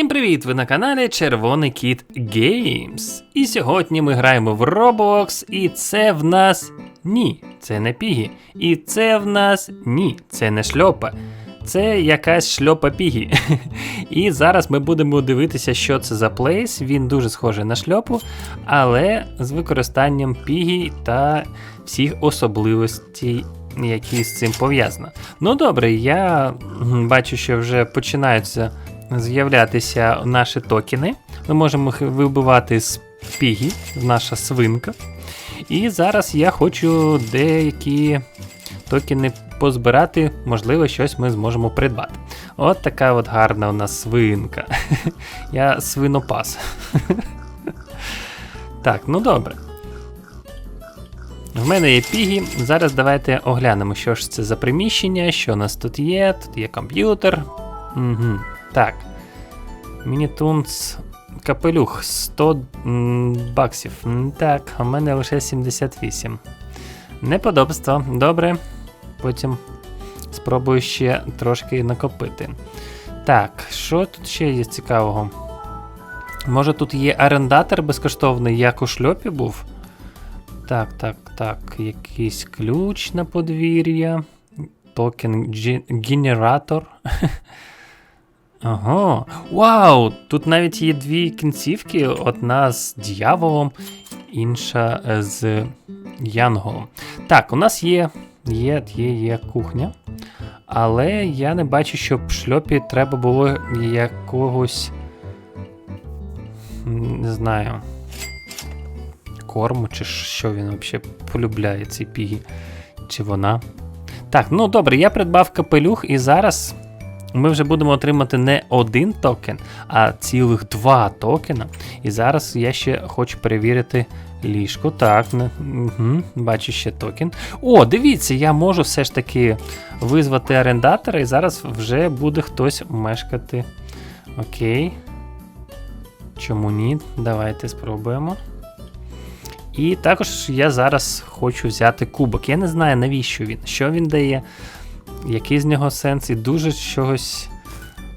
Всім привіт! Ви на каналі Червоний Кіт Games. І сьогодні ми граємо в Roblox, і це в нас ні, це не Пігі. І це в нас ні, це не шльопа. Це якась шльопа Пігі. І зараз ми будемо дивитися, що це за плейс. Він дуже схожий на шльопу, але з використанням Пігі та всіх особливостей, які з цим пов'язані. Ну добре, я бачу, що вже починаються з'являтися наші токени. Ми можемо їх вибивати з пігі, наша свинка. І зараз я хочу деякі токени позбирати, можливо, щось ми зможемо придбати. От така от гарна у нас свинка. Я свинопас. Так, ну добре. В мене є пігі. Зараз давайте оглянемо, що ж це за приміщення, що у нас тут є. Тут є комп'ютер. Угу. Так. Мінітунц капелюх 100 баксів. Так, в мене лише 78. Неподобство. Добре. Потім спробую ще трошки накопити. Так, що тут ще є цікавого? Може тут є орендатор безкоштовний, як у шльопі був? Так, так, так. Якийсь ключ на подвір'я. Токен генератор. Ага. Вау! Тут навіть є дві кінцівки: одна з дьяволом, інша е, з янголом. Так, у нас є, є, є, є кухня. Але я не бачу, щоб шльопі треба було якогось. Не знаю. Корму, чи що він взагалі полюбляє ці піги. Чи вона. Так, ну добре, я придбав капелюх і зараз ми вже будемо отримати не один токен, а цілих два токена. І зараз я ще хочу перевірити ліжко. Так, угу, бачу ще токен. О, дивіться, я можу все ж таки визвати орендатора, і зараз вже буде хтось мешкати. Окей. Чому ні? Давайте спробуємо. І також я зараз хочу взяти кубок. Я не знаю, навіщо він, що він дає який з нього сенс, і дуже чогось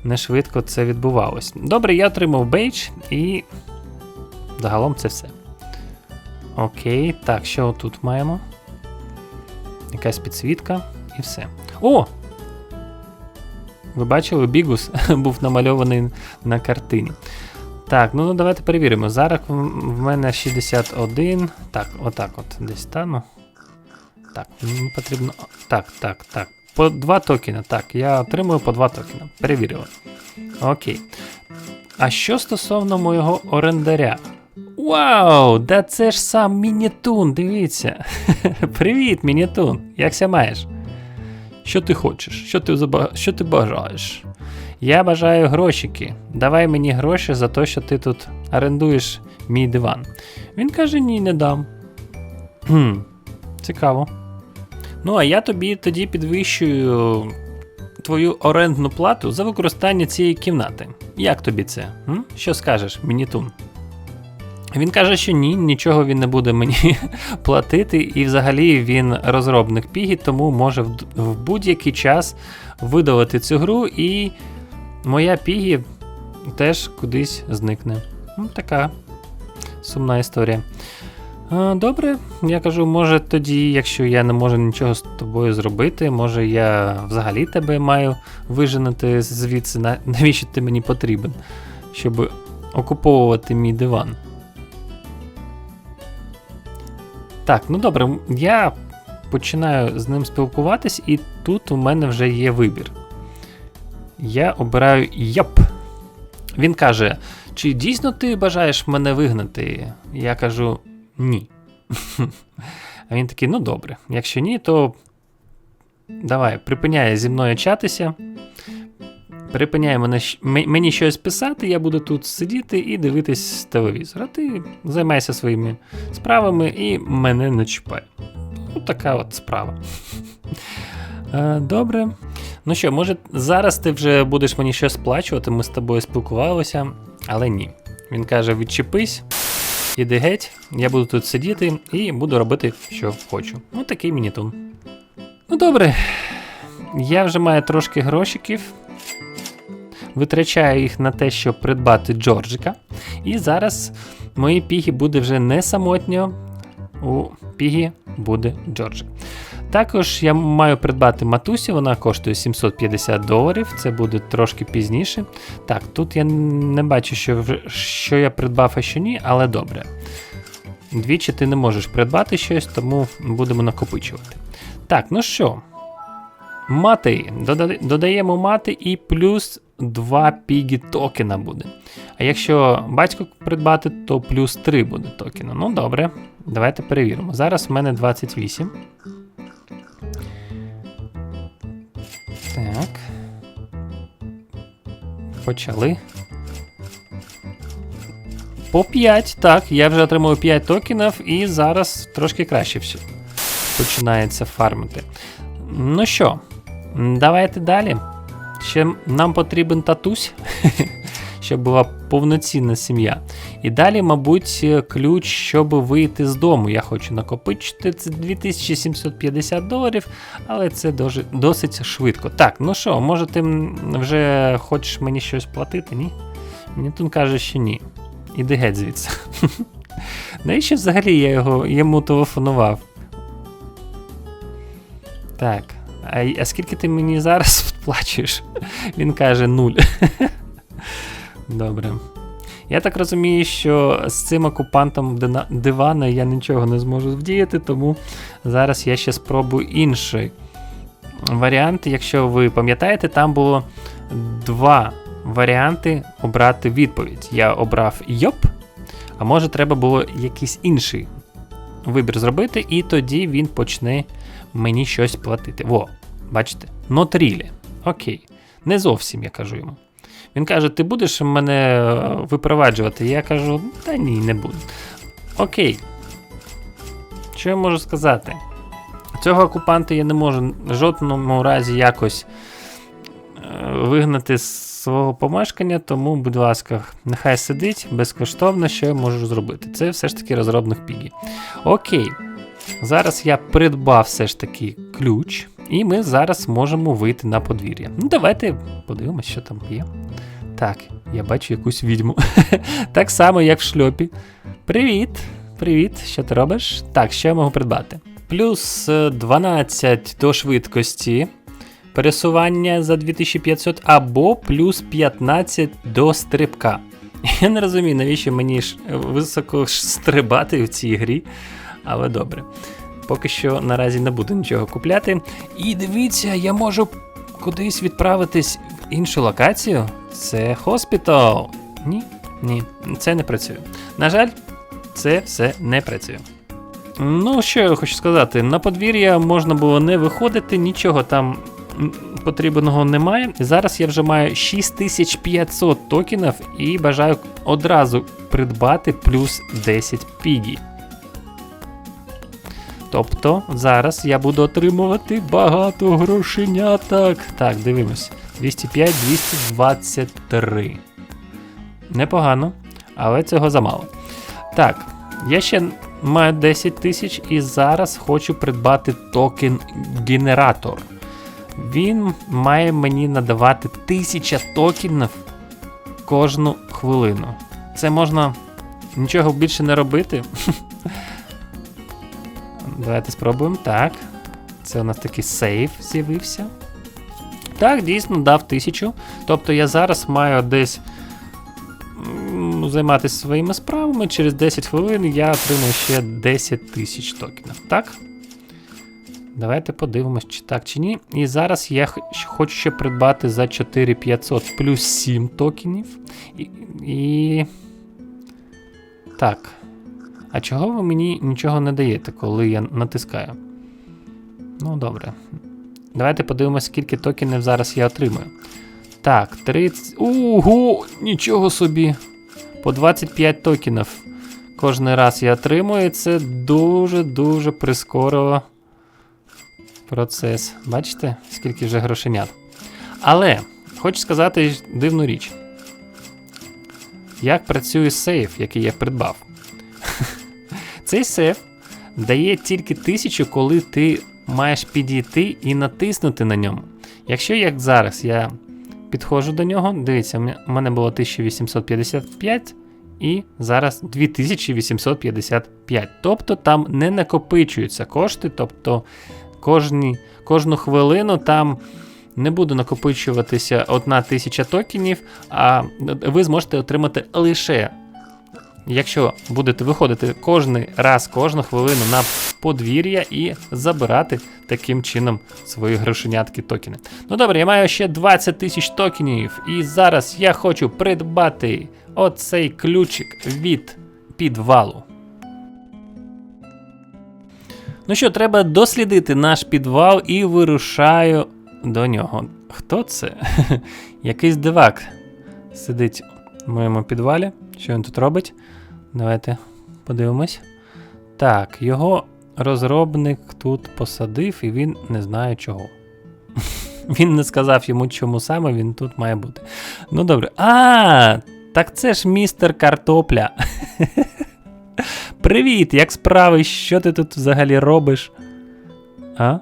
не швидко це відбувалось. Добре, я отримав бейдж і загалом це все. Окей, так, що тут маємо? Якась підсвітка і все. О! Ви бачили, Бігус був намальований на картині. Так, ну, ну давайте перевіримо. Зараз в мене 61. Так, отак от десь стану. Так, мені потрібно. Так, так, так. По два токена. Так, я отримую по два токена. Перевірили. Окей. А що стосовно моєго орендаря? Вау! Да це ж сам Мінітун, дивіться. Привіт, Мінітун. Якся маєш? Що ти хочеш? Що ти, заба... що ти бажаєш? Я бажаю грошики. Давай мені гроші за те, що ти тут орендуєш мій диван. Він каже: ні, не дам. Цікаво. Ну, а я тобі тоді підвищую твою орендну плату за використання цієї кімнати. Як тобі це? М? Що скажеш, Мінітун? Він каже, що ні, нічого він не буде мені платити, і взагалі він розробник пігі, тому може в, будь-який час видалити цю гру, і моя пігі теж кудись зникне. Ну, така сумна історія. Добре, я кажу, може тоді, якщо я не можу нічого з тобою зробити, може я взагалі тебе маю виженити звідси, навіщо ти мені потрібен, щоб окуповувати мій диван. Так, ну добре, я починаю з ним спілкуватись, і тут у мене вже є вибір. Я обираю Яп. Він каже: чи дійсно ти бажаєш мене вигнати? Я кажу ні. А він такий, ну добре, якщо ні, то давай, припиняє зі мною чатися. Припиняє мене, мені щось писати, я буду тут сидіти і дивитись телевізор. А ти займайся своїми справами і мене не чіпай. От така от справа. Е, Добре. Ну що, може, зараз ти вже будеш мені щось сплачувати, ми з тобою спілкувалися, але ні. Він каже: відчепись, іди геть, я буду тут сидіти і буду робити, що хочу. Ну, такий мінітун. Ну добре. Я вже маю трошки грошиків. витрачаю їх на те, щоб придбати Джорджика. І зараз моїй пігі буде вже не самотньо. У пігі буде Джорджик. Також я маю придбати матусі, вона коштує 750 доларів, це буде трошки пізніше. Так, тут я не бачу, що, що я придбав, а що ні, але добре. Двічі ти не можеш придбати щось, тому будемо накопичувати. Так, ну що, мати. Додаємо мати і плюс 2 пігі токена буде. А якщо батько придбати, то плюс 3 буде токена. Ну добре, давайте перевіримо. Зараз в мене 28. Так. Почали. По 5, так, я вже отримую 5 токенів і зараз трошки краще все починається фармити. Ну що, давайте далі. Ще нам потрібен татусь, щоб була повноцінна сім'я. І далі, мабуть, ключ, щоб вийти з дому. Я хочу накопичити це 2750 доларів, але це досить швидко. Так, ну що, може ти вже хочеш мені щось платити, ні? Мені тут каже, що ні. Іди геть звідси. Навіщо взагалі я його йому телефонував? Так. А, а скільки ти мені зараз плачеш? Він каже нуль. Добре. Я так розумію, що з цим окупантом дивана я нічого не зможу вдіяти, тому зараз я ще спробую інший варіант. Якщо ви пам'ятаєте, там було два варіанти обрати відповідь. Я обрав Йоп, а може треба було якийсь інший вибір зробити, і тоді він почне мені щось платити. Во, бачите? Really. Окей. Не зовсім я кажу йому. Він каже: ти будеш мене е, випроваджувати? Я кажу, та ні, не буду. Окей. Що я можу сказати? Цього окупанта я не можу в жодному разі якось е, вигнати з свого помешкання, тому, будь ласка, нехай сидить безкоштовно, що я можу зробити. Це все ж таки розробник Пігі. Окей. Зараз я придбав все ж таки ключ, і ми зараз можемо вийти на подвір'я. Ну, давайте подивимось, що там є. Так, я бачу якусь відьму. так само, як в шльопі. Привіт! Привіт, що ти робиш? Так, що я можу придбати? Плюс е, 12 до швидкості пересування за 2500 або плюс 15 до стрибка. Я не розумію, навіщо мені ж високо стрибати в цій грі, але добре. Поки що наразі не буду нічого купляти. І дивіться, я можу кудись відправитись в іншу локацію. Це хоспітал. Ні, ні, це не працює. На жаль, це все не працює. Ну, що я хочу сказати, на подвір'я можна було не виходити, нічого там потрібного немає. Зараз я вже маю 6500 токенів і бажаю одразу придбати плюс 10 пігі. Тобто зараз я буду отримувати багато грошеняток. Так, дивимось. 205, 223. Непогано, але цього замало. Так, я ще маю 10 тисяч і зараз хочу придбати токен генератор. Він має мені надавати 1000 токенів кожну хвилину. Це можна нічого більше не робити. Давайте спробуємо. Так. Це у нас такий сейф з'явився. Так, дійсно, дав тисячу. Тобто я зараз маю десь займатися своїми справами. Через 10 хвилин я отримаю ще 10 тисяч токенів. Так? Давайте подивимось, чи так чи ні. І зараз я хочу ще придбати за 4500 плюс 7 токенів. І. і... Так. А чого ви мені нічого не даєте, коли я натискаю? Ну, добре. Давайте подивимося, скільки токенів зараз я отримую. Так, 30. Ого! Нічого собі! По 25 токенів кожен раз я отримую. Це дуже-дуже прискорило процес. Бачите, скільки вже грошенят. Але хочу сказати дивну річ. Як працює сейф, який я придбав. Цей сейф дає тільки тисячу, коли ти маєш підійти і натиснути на ньому. Якщо як зараз я підходжу до нього. Дивіться, у мене- було 1855 і зараз 2855. Тобто там не накопичуються кошти, тобто кожні, кожну хвилину там не буде накопичуватися одна тисяча токенів, а ви зможете отримати лише. Якщо будете виходити кожен раз, кожну хвилину на подвір'я і забирати таким чином свої грошенятки токени. Ну добре, я маю ще 20 тисяч токенів, і зараз я хочу придбати оцей ключик від підвалу. Ну що, треба дослідити наш підвал і вирушаю до нього. Хто це? Якийсь дивак сидить в моєму підвалі. Що він тут робить? Давайте подивимось. Так, його розробник тут посадив, і він не знає чого. Він не сказав йому, чому саме він тут має бути. Ну добре. А, так це ж містер картопля. Привіт, як справи? Що ти тут взагалі робиш? А?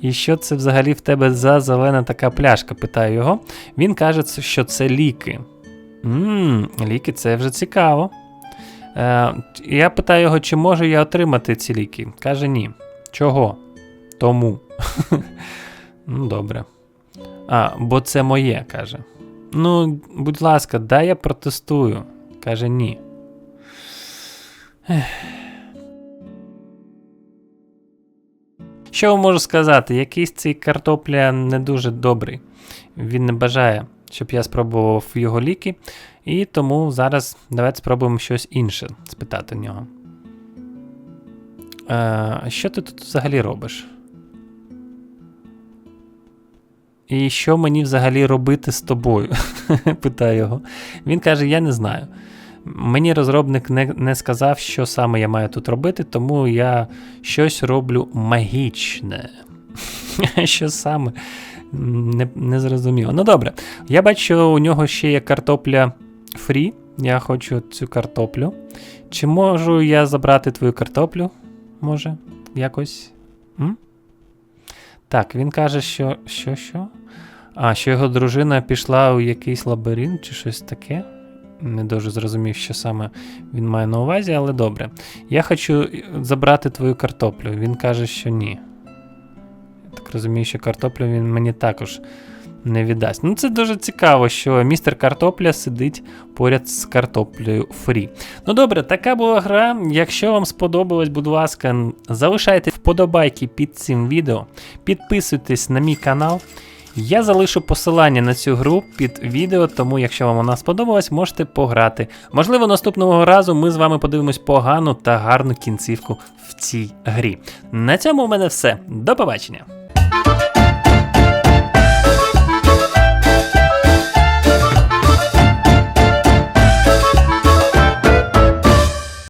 І що це взагалі в тебе за зелена така пляшка? питаю його. Він каже, що це ліки. Ммм, ліки це вже цікаво. Е, я питаю його, чи можу я отримати ці ліки. Каже ні. Чого? Тому. ну, добре. А, бо це моє, каже. Ну, будь ласка, дай я протестую. Каже ні. Ех. Що можу сказати? Якийсь цей картопля не дуже добрий. Він не бажає, щоб я спробував його ліки. І тому зараз давайте спробуємо щось інше спитати в нього. Е, що ти тут взагалі робиш? І що мені взагалі робити з тобою? Питаю його. Він каже: Я не знаю. Мені розробник не, не сказав, що саме я маю тут робити, тому я щось роблю магічне. що саме? Не, не зрозуміло. Ну добре. Я бачу, у нього ще є картопля фрі. Я хочу цю картоплю. Чи можу я забрати твою картоплю? Може, якось? М? Так, він каже, що. Що, що? А, що його дружина пішла у якийсь лабіринт чи щось таке. Не дуже зрозумів, що саме він має на увазі, але добре. Я хочу забрати твою картоплю. Він каже, що ні. Я так розумію, що картоплю він мені також не віддасть. Ну, це дуже цікаво, що містер картопля сидить поряд з картоплею фрі. Ну добре, така була гра. Якщо вам сподобалось, будь ласка, залишайте вподобайки під цим відео, підписуйтесь на мій канал. Я залишу посилання на цю гру під відео, тому якщо вам вона сподобалась, можете пограти. Можливо, наступного разу ми з вами подивимось погану та гарну кінцівку в цій грі. На цьому у мене все. До побачення!